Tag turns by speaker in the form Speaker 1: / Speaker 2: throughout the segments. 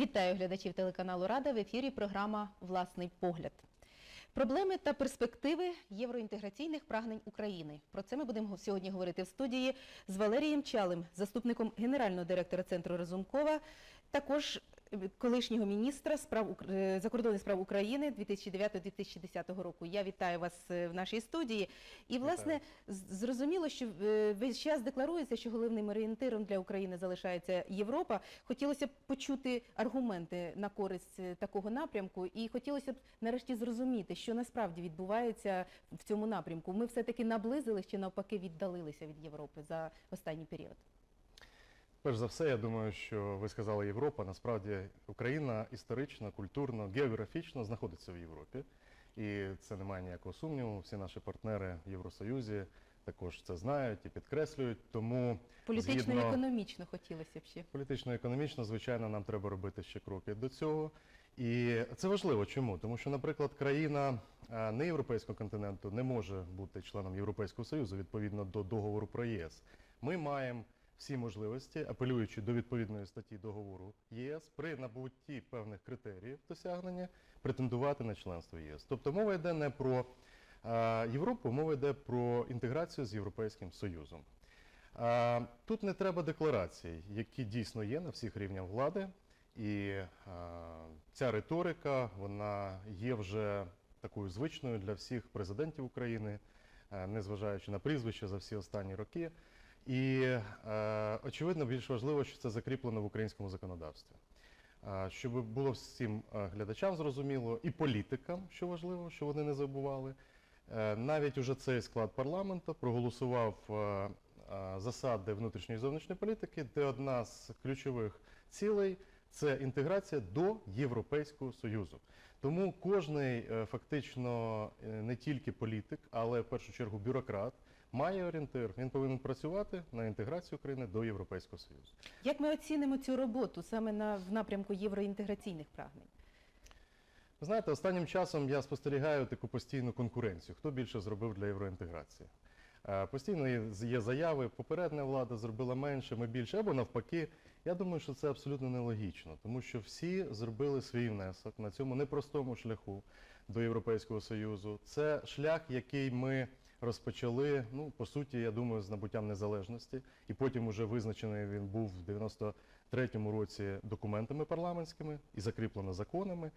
Speaker 1: Вітаю глядачів телеканалу Рада в ефірі програма Власний погляд. Проблеми та перспективи євроінтеграційних прагнень України. Про це ми будемо сьогодні говорити в студії з Валерієм Чалим, заступником генерального директора центру Разумкова, також колишнього міністра справ е, закордонних справ України 2009-2010 року. Я вітаю вас е, в нашій студії. І власне з- зрозуміло, що е, весь час декларується, що головним орієнтиром для України залишається Європа. Хотілося б почути аргументи на користь такого напрямку, і хотілося б нарешті зрозуміти, що насправді відбувається в цьому напрямку. Ми все-таки наблизились чи навпаки віддалилися від Європи за останній період.
Speaker 2: Перш за все, я думаю, що ви сказали Європа. Насправді Україна історично, культурно, географічно знаходиться в Європі. І це немає ніякого сумніву. Всі наші партнери в Євросоюзі також це знають і підкреслюють. Тому
Speaker 1: Політично економічно хотілося б ще.
Speaker 2: політично-економічно, звичайно, нам треба робити ще кроки до цього. І це важливо. Чому? Тому що, наприклад, країна е, не європейського континенту не може бути членом Європейського Союзу відповідно до договору про ЄС. Ми маємо всі можливості, апелюючи до відповідної статті договору ЄС, при набутті певних критеріїв досягнення претендувати на членство ЄС. Тобто мова йде не про Європу, мова йде про інтеграцію з Європейським Союзом. Тут не треба декларацій, які дійсно є на всіх рівнях влади. І ця риторика вона є вже такою звичною для всіх президентів України, незважаючи на прізвища за всі останні роки. І е, очевидно, більш важливо, що це закріплено в українському законодавстві. А, Щоб було всім е, глядачам зрозуміло, і політикам, що важливо, що вони не забували. Е, Навіть уже цей склад парламенту проголосував е, е, засади внутрішньої і зовнішньої політики, де одна з ключових цілей це інтеграція до Європейського Союзу. Тому кожний е, фактично е, не тільки політик, але в першу чергу бюрократ має орієнтир. Він повинен працювати на інтеграцію України до Європейського Союзу.
Speaker 1: Як ми оцінимо цю роботу саме на в напрямку євроінтеграційних прагнень?
Speaker 2: Ви знаєте, останнім часом я спостерігаю таку постійну конкуренцію. Хто більше зробив для євроінтеграції? Е, Постійно є- є заяви, попередня влада зробила менше, ми більше, або навпаки. Я думаю, що це абсолютно нелогічно, тому що всі зробили свій внесок на цьому непростому шляху до Європейського Союзу. Це шлях, який ми розпочали, ну, по суті, я думаю, з набуттям незалежності, і потім уже визначений він був в 93-му році документами парламентськими і закріплено законами.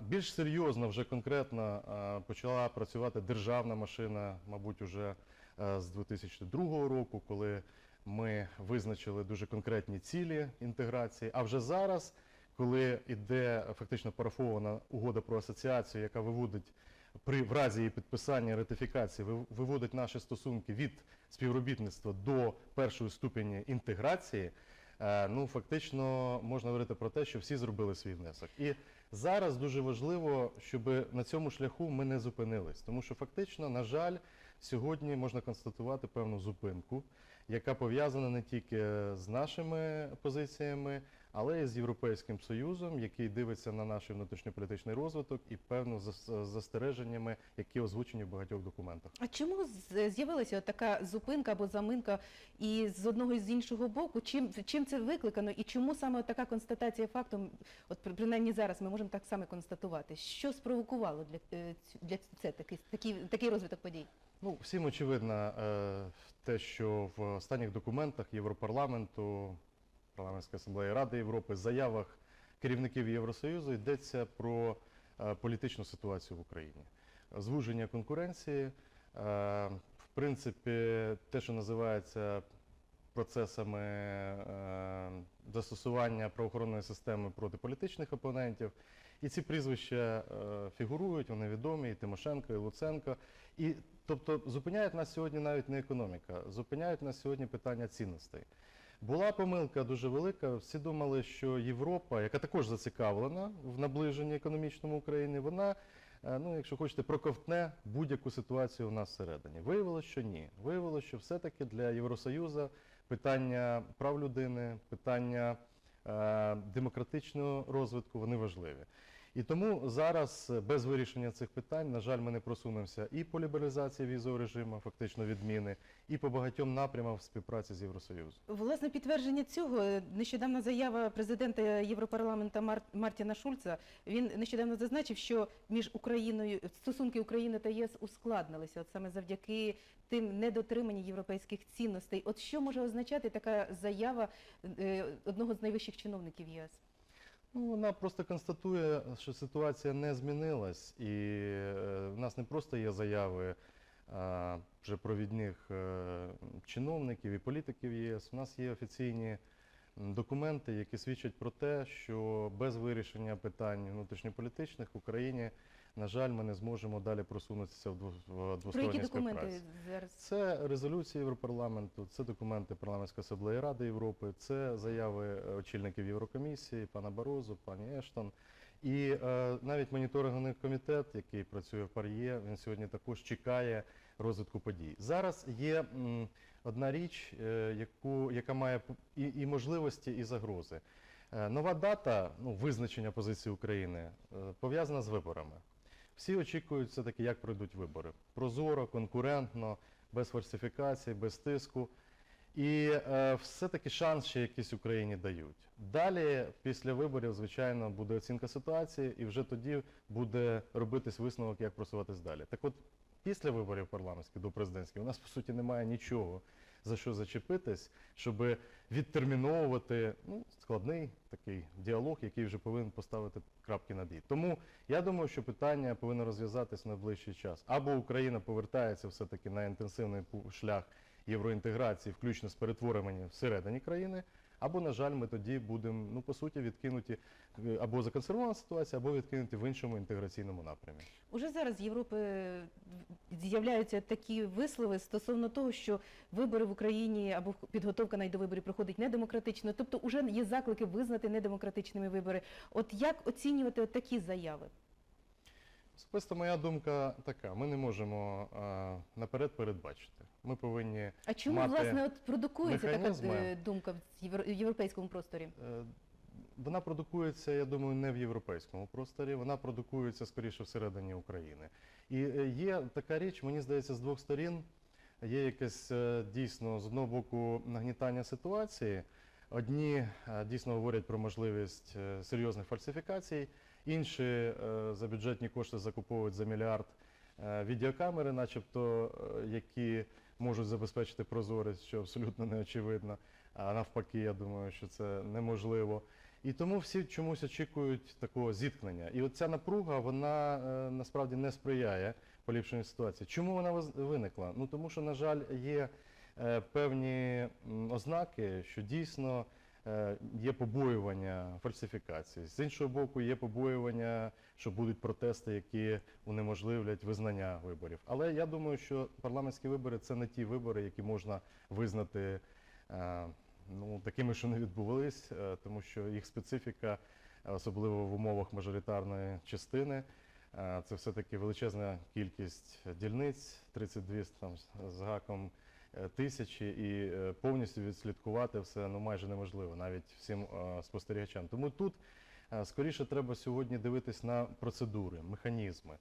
Speaker 2: Більш серйозно, вже конкретно почала працювати державна машина, мабуть, уже е, з 2002 року, коли ми визначили дуже конкретні цілі інтеграції. А вже зараз, коли йде фактично парафована угода про асоціацію, яка виводить при в разі її підписання ратифікації, вив- виводить наші стосунки від співробітництва до першої ступені інтеграції. Е, Ну, фактично можна говорити про те, що всі зробили свій внесок. І зараз дуже важливо, щоб на цьому шляху ми не зупинились, тому що фактично, на жаль, сьогодні можна констатувати певну зупинку, яка пов'язана не тільки з нашими позиціями, але й з Європейським Союзом, який дивиться на наш внутрішньополітичний розвиток і певно зас- застереженнями, які озвучені в багатьох документах.
Speaker 1: А чому з'явилася така зупинка або заминка і з одного і з іншого боку? Чим, чим це викликано і чому саме така констатація факту, от принаймні зараз ми можемо так само констатувати, що спровокувало для, е, для це такий, такий, такий розвиток подій?
Speaker 2: Ну, всім очевидно е, те, що в останніх документах Європарламенту, Парламентської асамблеї Ради Європи, заявах керівників Євросоюзу йдеться про е, політичну ситуацію в Україні. Звуження конкуренції, е, в принципі, те, що називається процесами е, застосування правоохоронної системи проти політичних опонентів. І ці прізвища фігурують, вони відомі, і Тимошенко, і Луценко. І тобто зупиняють нас сьогодні навіть не економіка, зупиняють нас сьогодні питання цінностей. Була помилка дуже велика. Всі думали, що Європа, яка також зацікавлена в наближенні економічному України, вона, е, ну якщо хочете, проковтне будь-яку ситуацію у нас всередині. Виявилося, що ні. Виявилося, що все-таки для Євросоюзу питання прав людини, питання е, демократичного розвитку вони важливі. І тому зараз е, без вирішення цих питань, на жаль, ми не просунемося і по лібералізації візового режиму, фактично відміни, і по багатьом напрямам співпраці з Євросоюзом.
Speaker 1: Власне, підтвердження цього е, нещодавна заява президента Європарламенту Мар... Мартіна Шульца. Він нещодавно зазначив, що між Україною стосунки України та ЄС ускладнилися, от саме завдяки тим недотриманні європейських цінностей. От що може означати така заява е, одного з найвищих чиновників ЄС?
Speaker 2: Ну, вона просто констатує, що ситуація не змінилась, і е, в нас не просто є заяви а, вже провідних е, чиновників і політиків ЄС. У нас є офіційні документи, які свідчать про те, що без вирішення питань внутрішньополітичних в Україні, на жаль, ми не зможемо далі просунутися в двосторонній співпраці.
Speaker 1: зараз?
Speaker 2: Це резолюції Європарламенту, це документи парламентської асамблеї Ради Європи, це заяви е, очільників Єврокомісії, пана Барозу, пані Ештон. І е, навіть моніторинговий комітет, який працює в Пар'є, він сьогодні також чекає розвитку подій. Зараз є м, одна річ, е, яку, яка має і, і можливості, і загрози. Е, нова дата ну, визначення позиції України е, пов'язана з виборами. Всі очікують все-таки, як пройдуть вибори. Прозоро, конкурентно, без фальсифікацій, без тиску. І е, все-таки шанс ще якийсь Україні дають. Далі, після виборів, звичайно, буде оцінка ситуації, і вже тоді буде робитись висновок, як просуватись далі. Так от, після виборів парламентських до президентських, у нас по суті немає нічого за що зачепитись, щоб відтерміновувати ну, складний такий діалог, який вже повинен поставити крапки над «і». Тому я думаю, що питання повинно розв'язатись в найближчий час. Або Україна повертається все-таки на інтенсивний шлях євроінтеграції, включно з перетворенням всередині країни, або, на жаль, ми тоді будемо, ну, по суті, відкинуті е, або законсервована ситуація, або відкинуті в іншому інтеграційному напрямі.
Speaker 1: Уже зараз Європи з'являються такі вислови стосовно того, що вибори в Україні або підготовка навіть до виборів проходить недемократично. Тобто вже є заклики визнати недемократичними вибори. От як оцінювати от такі заяви?
Speaker 2: Особисто моя думка така: ми не можемо а, наперед передбачити. Ми повинні
Speaker 1: А чому
Speaker 2: Мати
Speaker 1: власне от продукується така
Speaker 2: механізми.
Speaker 1: е, думка в євро- європейському просторі?
Speaker 2: Е, Вона продукується, я думаю, не в європейському просторі, вона продукується скоріше всередині України. І е, є така річ, мені здається, з двох сторін є якесь е, дійсно з одного боку нагнітання ситуації. Одні е, дійсно говорять про можливість серйозних фальсифікацій, інші за бюджетні кошти закуповують за мільярд відеокамери, начебто, які можуть забезпечити прозорість, що абсолютно не очевидно. А навпаки, я думаю, що це неможливо. І тому всі чомусь очікують такого зіткнення. І от ця напруга, вона е, насправді не сприяє поліпшенню ситуації. Чому вона виникла? Ну тому що, на жаль, є е, певні ознаки, що дійсно е, є побоювання фальсифікації. З іншого боку, є побоювання, що будуть протести, які унеможливлять визнання виборів. Але я думаю, що парламентські вибори це не ті вибори, які можна визнати е, ну, такими, що не відбувались, е, тому що їх специфіка, е, особливо в умовах мажоритарної частини, е, це все-таки величезна кількість дільниць, 32 там, з- гаком тисячі, і повністю відслідкувати все ну, майже неможливо, навіть всім спостерігачам. Тому тут скоріше треба сьогодні дивитись на процедури, механізми.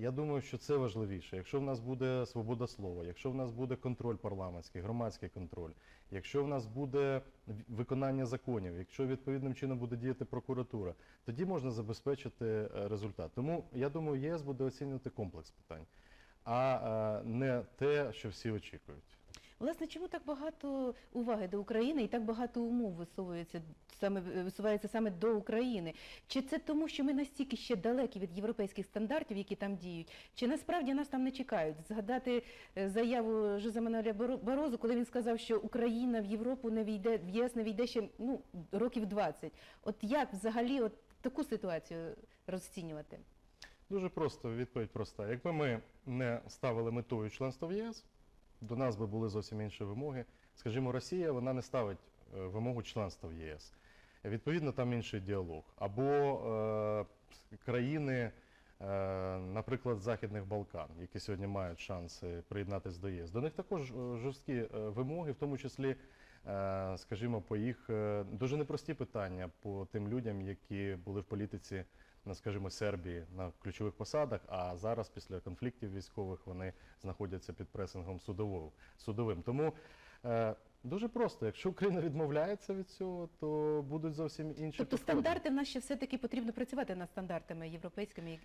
Speaker 2: Я думаю, що це важливіше. Якщо в нас буде свобода слова, якщо в нас буде контроль парламентський, громадський контроль, якщо в нас буде виконання законів, якщо відповідним чином буде діяти прокуратура, тоді можна забезпечити е, результат. Тому я думаю, ЄС буде оцінювати комплекс питань, а е, не те, що всі очікують.
Speaker 1: Власне, чому так багато уваги до України і так багато умов висовується саме висувається саме до України? Чи це тому, що ми настільки ще далекі від європейських стандартів, які там діють? Чи насправді нас там не чекають? Згадати е, заяву Жозе Мануеля Барозу, коли він сказав, що Україна в Європу не війде, в ЄС не війде ще ну років 20. От як взагалі от таку ситуацію розцінювати?
Speaker 2: Дуже просто, відповідь проста. Якби ми не ставили метою членства в єС, до нас би були зовсім інші вимоги. Скажімо, Росія вона не ставить е, вимогу членства в ЄС. Відповідно, там інший діалог. Або е, країни, е, наприклад, Західних Балкан, які сьогодні мають шанси приєднатися до ЄС. До них також е, жорсткі е, вимоги, в тому числі е, скажімо, по їх дуже непрості питання по тим людям, які були в політиці скажімо, Сербії на ключових посадах, а зараз після конфліктів військових вони знаходяться під пресингом судовим. Тому е, дуже просто, якщо Україна відмовляється від цього, то будуть зовсім інші
Speaker 1: Тобто
Speaker 2: підходи.
Speaker 1: стандарти в нас ще все-таки потрібно працювати над стандартами європейськими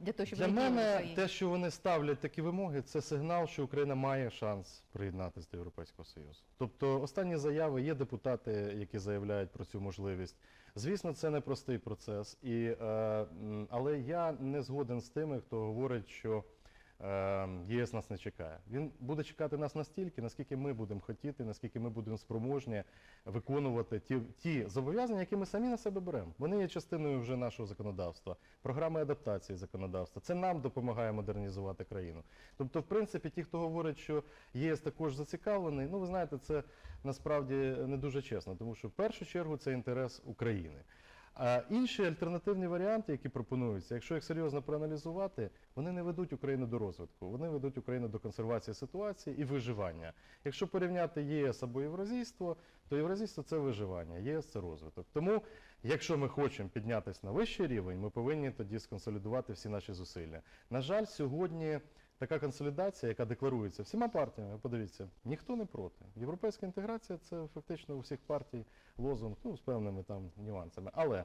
Speaker 1: для того, щоб
Speaker 2: Для мене те, що вони ставлять такі вимоги, це сигнал, що Україна має шанс приєднатися до Європейського Союзу. Тобто останні заяви є депутати, які заявляють про цю можливість. Звісно, це непростий процес, і, е, але я не згоден з тими, хто говорить, що ЄС нас не чекає. Він буде чекати нас настільки, наскільки ми будемо хотіти, наскільки ми будемо спроможні виконувати ті, ті зобов'язання, які ми самі на себе беремо. Вони є частиною вже нашого законодавства, програми адаптації законодавства. Це нам допомагає модернізувати країну. Тобто, в принципі, ті, хто говорить, що ЄС також зацікавлений, ну ви знаєте, це насправді не дуже чесно, тому що в першу чергу це інтерес України. А інші альтернативні варіанти, які пропонуються, якщо їх серйозно проаналізувати, вони не ведуть Україну до розвитку, вони ведуть Україну до консервації ситуації і виживання. Якщо порівняти ЄС або Євразійство, то Євразійство це виживання, ЄС це розвиток. Тому, якщо ми хочемо піднятися на вищий рівень, ми повинні тоді сконсолідувати всі наші зусилля. На жаль, сьогодні така консолідація, яка декларується всіма партіями, подивіться, ніхто не проти. Європейська інтеграція це фактично у всіх партій лозунг, ну з певними там нюансами. Але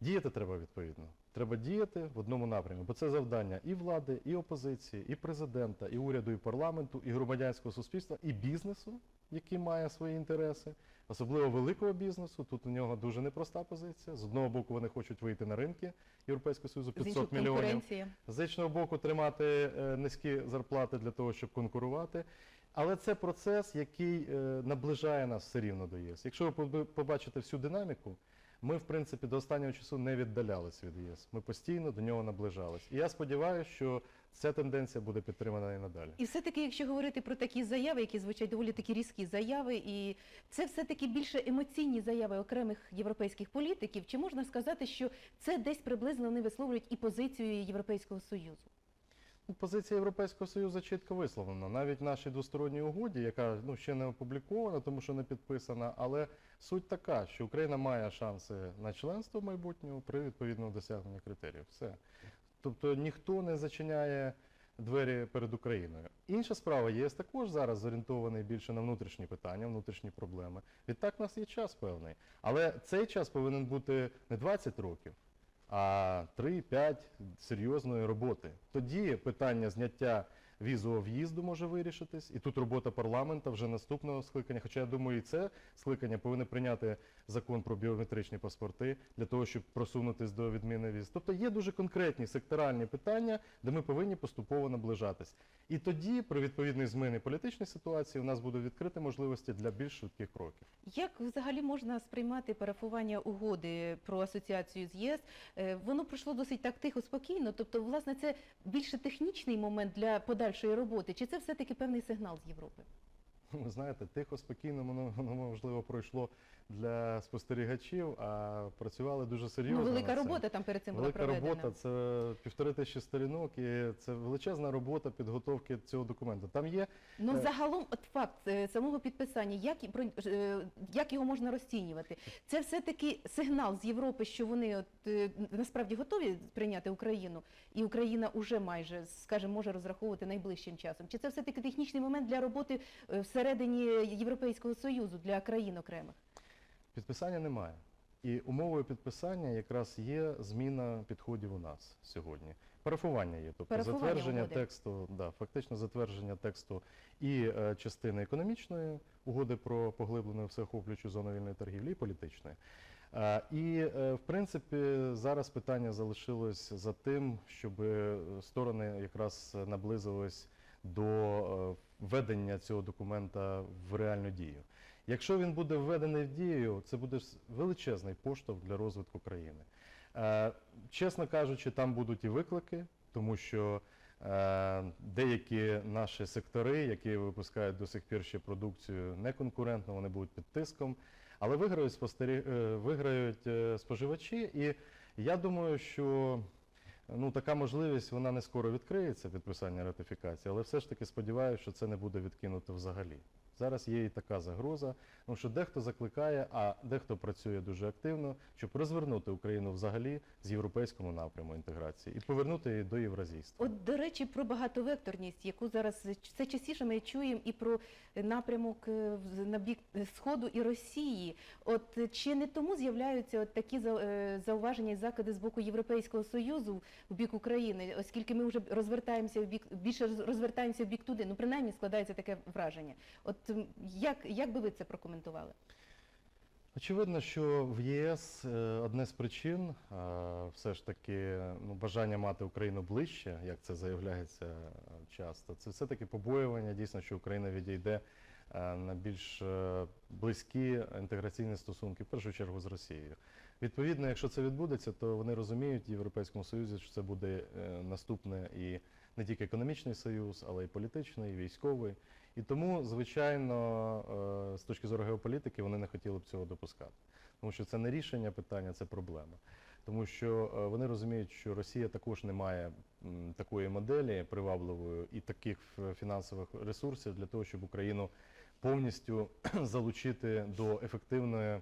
Speaker 2: діяти треба відповідно. Треба діяти в одному напрямі, бо це завдання і влади, і опозиції, і президента, і уряду, і парламенту, і громадянського суспільства, і бізнесу, який має свої інтереси, особливо великого бізнесу. Тут у нього дуже непроста позиція. З одного боку, вони хочуть вийти на ринки Європейського Союзу
Speaker 1: З
Speaker 2: 500 мільйонів. З іншого боку, тримати е, низькі зарплати для того, щоб конкурувати. Але це процес, який е, наближає нас все рівно до ЄС. Якщо ви побачите всю динаміку, ми, в принципі, до останнього часу не віддалялись від ЄС. Ми постійно до нього наближались. І я сподіваюся, що ця тенденція буде підтримана і надалі.
Speaker 1: І все-таки, якщо говорити про такі заяви, які звучать доволі такі різкі заяви, і це все-таки більше емоційні заяви окремих європейських політиків, чи можна сказати, що це десь приблизно вони висловлюють і позицію Європейського Союзу?
Speaker 2: Позиція Європейського Союзу чітко висловлена. Навіть в нашій двосторонній угоді, яка ну, ще не опублікована, тому що не підписана, але суть така, що Україна має шанси на членство в майбутньому при відповідному досягненні критеріїв. Все. Тобто ніхто не зачиняє двері перед Україною. Інша справа, ЄС також зараз зорієнтований більше на внутрішні питання, внутрішні проблеми. Відтак у нас є час певний. Але цей час повинен бути не 20 років, а 3-5 серйозної роботи. Тоді питання зняття візового в'їзду може вирішитись, і тут робота парламента вже наступного скликання. Хоча я думаю, і це скликання повинне прийняти закон про біометричні паспорти для того, щоб просунутись до відміни віз. Тобто є дуже конкретні секторальні питання, де ми повинні поступово наближатись. І тоді, при відповідній зміні політичної ситуації, у нас будуть відкриті можливості для більш швидких кроків.
Speaker 1: Як взагалі можна сприймати парафування угоди про асоціацію з ЄС? Е, Воно пройшло досить так тихо, спокійно. Тобто, власне, це більше технічний момент для подальшої роботи, чи це все-таки певний сигнал з Європи?
Speaker 2: Ви знаєте, тихо, спокійно воно, воно можливо пройшло для спостерігачів, а працювали дуже серйозно.
Speaker 1: Ну, велика робота там перед цим
Speaker 2: Велика
Speaker 1: була проведена.
Speaker 2: робота, це півтори тисячі сторінок, і це величезна робота підготовки цього документу. Там є
Speaker 1: Ну,
Speaker 2: Е.
Speaker 1: загалом, от факт е, самого підписання, як, і про- е, як його можна розцінювати? Це все-таки сигнал з Європи, що вони от, е, насправді готові прийняти Україну, і Україна вже майже, скажімо, може розраховувати найближчим часом. Чи це все-таки технічний момент для роботи е, всередині Європейського Союзу, для країн окремих?
Speaker 2: Підписання немає. І умовою підписання якраз є зміна підходів у нас сьогодні. Парафування є, тобто
Speaker 1: Парафування
Speaker 2: затвердження
Speaker 1: угоди.
Speaker 2: тексту, да, фактично затвердження тексту і е, частини економічної угоди про поглиблену всеохоплюючу зону вільної торгівлі, і політичної. Е, І, е, в принципі, зараз питання залишилось за тим, щоб сторони якраз наблизились до е, введення цього документа в реальну дію. Якщо він буде введений в дію, це буде величезний поштовх для розвитку країни. Е, Чесно кажучи, там будуть і виклики, тому що е, деякі наші сектори, які випускають до сих пір ще продукцію неконкурентно, вони будуть під тиском, але виграють, спостері... е, виграють споживачі. І я думаю, що ну, така можливість вона не скоро відкриється, підписання ратифікації, але все ж таки сподіваюся, що це не буде відкинуто взагалі. Зараз є і така загроза, тому що дехто закликає, а дехто працює дуже активно, щоб розвернути Україну взагалі з європейському напряму інтеграції і повернути її до євразійства.
Speaker 1: От, до речі, про багатовекторність, яку зараз все частіше ми чуємо, і про напрямок е, на бік Сходу і Росії. От чи не тому з'являються от такі е, зауваження і закиди з боку Європейського Союзу в бік України, оскільки ми вже розвертаємося в бік більше роз- розвертаємося в бік туди? Ну принаймні складається таке враження. От як, як би ви це прокоментували?
Speaker 2: Очевидно, що в ЄС е, одне з причин е, все ж таки ну, бажання мати Україну ближче, як це заявляється е, часто, це все-таки побоювання дійсно, що Україна відійде на більш близькі інтеграційні стосунки, в першу чергу з Росією. Відповідно, якщо це відбудеться, то вони розуміють в Європейському Союзі, що це буде наступне і не тільки економічний союз, але й політичний, і військовий. І тому, звичайно, е, з точки зору геополітики, вони не хотіли б цього допускати. Тому що це не рішення питання, це проблема. Тому що е, вони розуміють, що Росія також не має такої моделі привабливої і таких фінансових ресурсів для того, щоб Україну повністю залучити до ефективної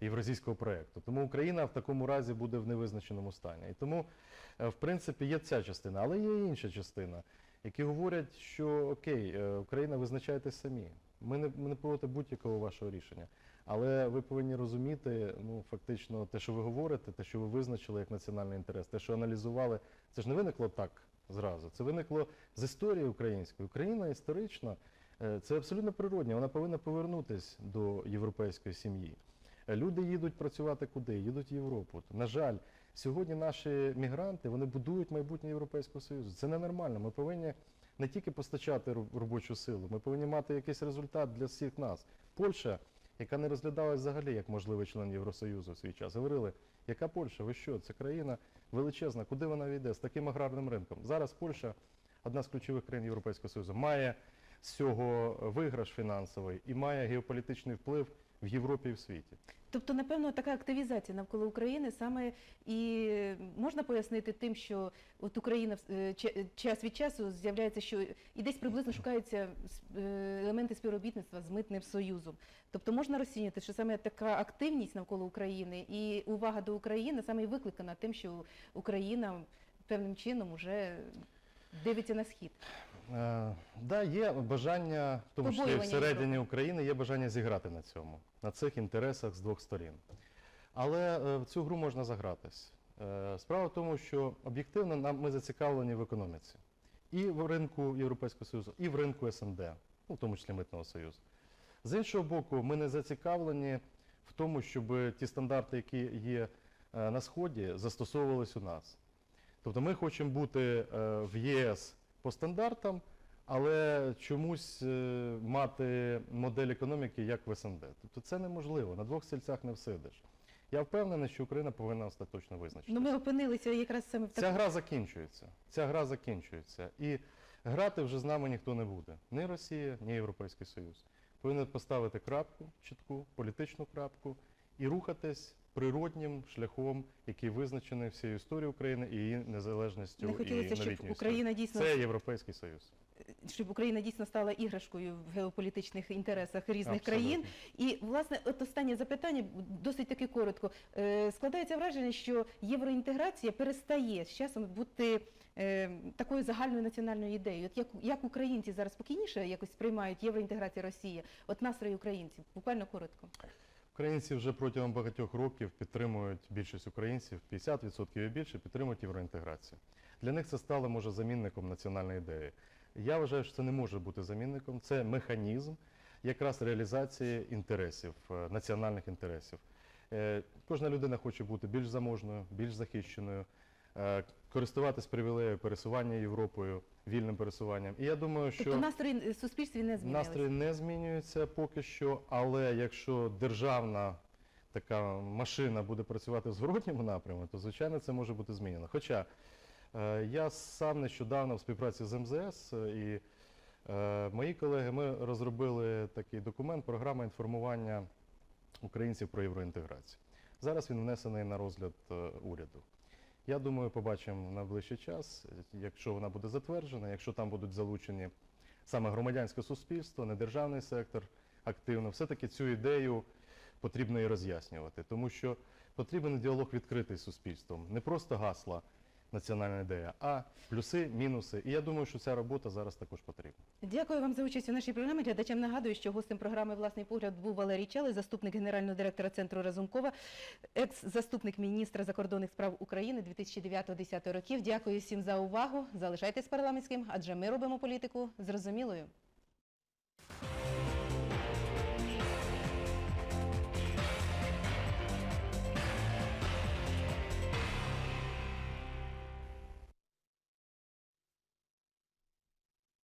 Speaker 2: євразійського проєкту. Тому Україна в такому разі буде в невизначеному стані. І тому, е, в принципі, є ця частина, але є інша частина які говорять, що окей, е, Україна визначайте самі. Ми не, ми не проти будь-якого вашого рішення. Але ви повинні розуміти, ну фактично, те, що ви говорите, те, що ви визначили як національний інтерес, те, що аналізували, це ж не виникло так зразу. Це виникло з історії української. Україна історично е, це абсолютно природне. Вона повинна повернутися до європейської сім'ї. Люди їдуть працювати куди? Їдуть в Європу. На жаль, сьогодні наші мігранти вони будують майбутнє Європейського Союзу. Це ненормально. Ми повинні не тільки постачати робочу силу, ми повинні мати якийсь результат для всіх нас. Польща, яка не розглядалась взагалі як можливий член Євросоюзу в свій час, говорили, яка Польща? Ви що? Це країна величезна, куди вона війде з таким аграрним ринком? Зараз Польща, одна з ключових країн Європейського Союзу, має з цього виграш фінансовий і має геополітичний вплив в Європі і в світі.
Speaker 1: Тобто, напевно, така активізація навколо України саме і можна пояснити тим, що от Україна е, ча- час від часу з'являється, що і десь приблизно шукаються е, елементи співробітництва з митним союзом. Тобто можна розцінювати, що саме така активність навколо України і увага до України саме і викликана тим, що Україна певним чином вже дивиться на схід.
Speaker 2: Е, да, є бажання, в тому числі
Speaker 1: Побоювання
Speaker 2: всередині. України, є бажання зіграти на цьому, на цих інтересах з двох сторін. Але е, в цю гру можна загратись. Е, справа в тому, що об'єктивно нам ми зацікавлені в економіці. І в ринку Європейського Союзу, і в ринку СНД, ну, в тому числі Митного Союзу. З іншого боку, ми не зацікавлені в тому, щоб ті стандарти, які є е, на Сході, застосовувались у нас. Тобто ми хочемо бути е, в ЄС по стандартам, але чомусь е, мати модель економіки як в СНД. Тобто це неможливо, на двох стільцях не всидиш. Я впевнений, що Україна повинна остаточно визначитися.
Speaker 1: Ну ми опинилися якраз саме в
Speaker 2: Ця гра закінчується. Ця гра закінчується. І грати вже з нами ніхто не буде. Ні Росія, ні Європейський Союз. Повинен поставити крапку, чітку, політичну крапку і рухатись природнім шляхом, який визначений всією історією України і її незалежністю
Speaker 1: Не
Speaker 2: і
Speaker 1: щоб Україна дійсно
Speaker 2: Це Європейський Союз.
Speaker 1: щоб Україна дійсно стала іграшкою в геополітичних інтересах різних
Speaker 2: Абсолютно.
Speaker 1: країн. І власне, от останнє запитання досить таки коротко. Е, складається враження, що євроінтеграція перестає з часом бути е, такою загальною національною ідеєю. От як, як українці зараз спокійніше якось сприймають євроінтеграцію Росії, от настрої українців, буквально коротко.
Speaker 2: Українці вже протягом багатьох років підтримують більшість українців, 50% і більше підтримують євроінтеграцію. Для них це стало може замінником національної ідеї. Я вважаю, що це не може бути замінником. Це механізм якраз реалізації інтересів, е, національних інтересів. Е, Кожна людина хоче бути більш заможною, більш захищеною, е, користуватись привілеєю пересування Європою, вільним пересуванням. І я думаю, що
Speaker 1: Тобто настрої в суспільстві не змінилися.
Speaker 2: Настрої не змінюються поки що, але якщо державна така машина буде працювати в зворотньому напрямку, то звичайно це може бути змінено. Хоча е, я сам нещодавно в співпраці з МЗС е, і е, мої колеги ми розробили такий документ, програма інформування українців про євроінтеграцію. Зараз він внесений на розгляд е, уряду. Я думаю, побачимо на ближчий час, якщо вона буде затверджена, якщо там будуть залучені саме громадянське суспільство, не державний сектор активно, все-таки цю ідею потрібно і роз'яснювати, тому що потрібен діалог відкритий з суспільством, не просто гасла національна ідея, а плюси, мінуси. І я думаю, що ця робота зараз також потрібна.
Speaker 1: Дякую вам за участь у нашій програмі. Глядачам нагадую, що гостем програми Власний погляд був Валерій Чалий, заступник генерального директора центру Разумкова, екс-заступник міністра закордонних справ України 2009-2010 років. Дякую всім за увагу. Залишайтесь парламентським, адже ми робимо політику зрозумілою.